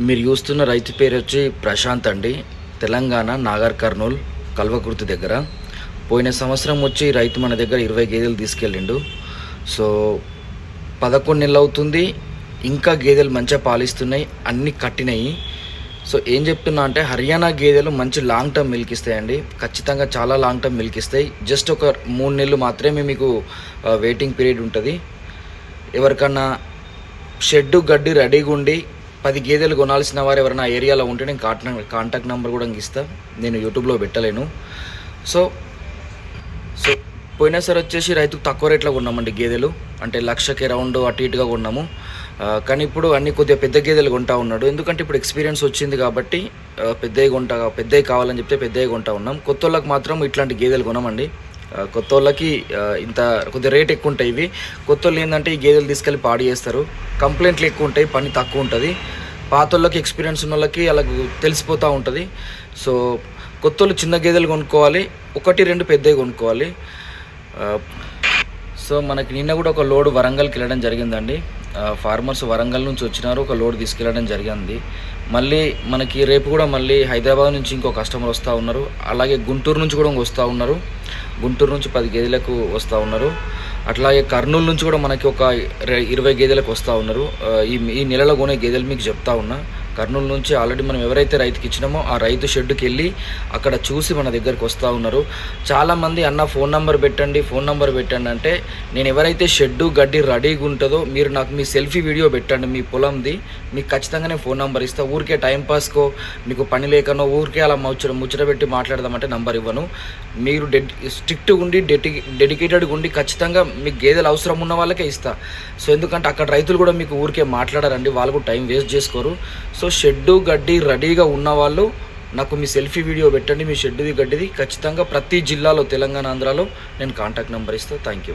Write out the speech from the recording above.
మీరు చూస్తున్న రైతు పేరు వచ్చి ప్రశాంత్ అండి. తెలంగాణ నాగర్ కర్నూల్ కల్వకుర్తి దగ్గర. పోయిన సంవత్సరం వచ్చి రైతు మన దగ్గర ఇరవై గేదెలు తీసుకెళ్ళిండు. సో పదకొండు నెలలు అవుతుంది. ఇంకా గేదెలు మంచిగా పాలిస్తున్నాయి. అన్నీ కట్టినాయి. సో ఏం చెప్తున్నా అంటే హర్యానా గేదెలు మంచి లాంగ్ టర్మ్ మిల్క్ ఇస్తాయండి. ఖచ్చితంగా చాలా లాంగ్ టర్మ్ మిల్క్ ఇస్తాయి. జస్ట్ ఒక మూడు నెలలు మాత్రమే మీకు వెయిటింగ్ పీరియడ్ ఉంటుంది. ఎవరికన్నా షెడ్ గడ్డి రెడీగా ఉండి పది గేదెలు కొనాల్సిన వారు ఎవరైనా ఏరియాలో ఉంటే నేను కాంటాక్ట్ కాంటాక్ట్ నెంబర్ కూడా ఇస్తా. నేను యూట్యూబ్లో పెట్టలేను. సో సో పోయినసారి వచ్చేసి రైతుకు తక్కువ రేట్లో కొన్నామండి గేదెలు. అంటే లక్షకి రౌండ్ అటు ఇటుగా కొన్నాము. కానీ ఇప్పుడు అన్ని కొద్దిగా పెద్ద గేదెలు కొంటా ఉన్నాడు. ఎందుకంటే ఇప్పుడు ఎక్స్పీరియన్స్ వచ్చింది కాబట్టి పెద్దవి కొంటా పెద్దవి కావాలని చెప్తే పెద్దవి కొంటా ఉన్నాం. కొత్త వాళ్ళకి మాత్రం ఇట్లాంటి గేదెలు కొనమండి. కొత్త వాళ్ళకి ఇంత కొద్దిగా రేట్ ఎక్కువ ఉంటాయి ఇవి. కొత్త వాళ్ళు ఏంటంటే ఈ గేదెలు తీసుకెళ్ళి పాడు చేస్తారు. కంప్లైంట్లు ఎక్కువ ఉంటాయి పని తక్కువ ఉంటుంది. పాత వాళ్ళకి ఎక్స్పీరియన్స్ ఉన్న వాళ్ళకి అలా తెలిసిపోతూ ఉంటుంది. సో కొత్త వాళ్ళు చిన్న గేదెలు కొనుక్కోవాలి ఒకటి రెండు పెద్దవి కొనుక్కోవాలి. సో మనకి నిన్న కూడా ఒక లోడ్ వరంగల్కి వెళ్ళడం జరిగిందండి. ఫార్మర్స్ వరంగల్ నుంచి వచ్చినారు ఒక లోడ్ తీసుకెళ్ళడం జరిగింది. మళ్ళీ మనకి రేపు కూడా మళ్ళీ హైదరాబాద్ నుంచి ఇంకో కస్టమర్ వస్తూ ఉన్నారు. అలాగే గుంటూరు నుంచి కూడా వస్తూ ఉన్నారు. గుంటూరు నుంచి పది గేదెలకు వస్తూ ఉన్నారు. అట్లాగే కర్నూలు నుంచి కూడా మనకి ఒక ఇరవై గేదెలకు వస్తూ ఉన్నారు. ఈ ఈ నెలలో కొనే గేదెలు మీకు చెప్తా ఉన్నా. కర్నూలు నుంచి ఆల్రెడీ మనం ఎవరైతే రైతుకి ఇచ్చినామో ఆ రైతు షెడ్కి వెళ్ళి అక్కడ చూసి మన దగ్గరికి వస్తూ ఉన్నారు. చాలామంది అన్న ఫోన్ నెంబర్ పెట్టండి ఫోన్ నెంబర్ పెట్టండి అంటే నేను ఎవరైతే షెడ్డు గడ్డి రెడీగా ఉంటుందో మీరు నాకు మీ సెల్ఫీ వీడియో పెట్టండి మీ పొలంది. మీకు ఖచ్చితంగా నేను ఫోన్ నెంబర్ ఇస్తా. ఊరికే టైంపాస్కో మీకు పని లేకనో ఊరికే అలా ముచ్చట ముచ్చట పెట్టి మాట్లాడదామంటే నంబర్ ఇవ్వను. మీరు డెడ్ స్ట్రిక్ట్ ఉండి డెడి డెడికేటెడ్గా ఉండి ఖచ్చితంగా మీకు గేదెలు అవసరం ఉన్న వాళ్ళకే ఇస్తా. సో ఎందుకంటే అక్కడ రైతులు కూడా మీకు ఊరికే మాట్లాడారండి వాళ్ళు కూడా టైం వేస్ట్ చేసుకోరు. సో సో షెడ్డు గడ్డి రెడీగా ఉన్న వాళ్ళు నాకు మీ సెల్ఫీ వీడియో పెట్టండి మీ షెడ్డుది గడ్డిది. ఖచ్చితంగా ప్రతి జిల్లాలో తెలంగాణ ఆంధ్రాలో నేను కాంటాక్ట్ నెంబర్ ఇస్తాను థ్యాంక్ యూ.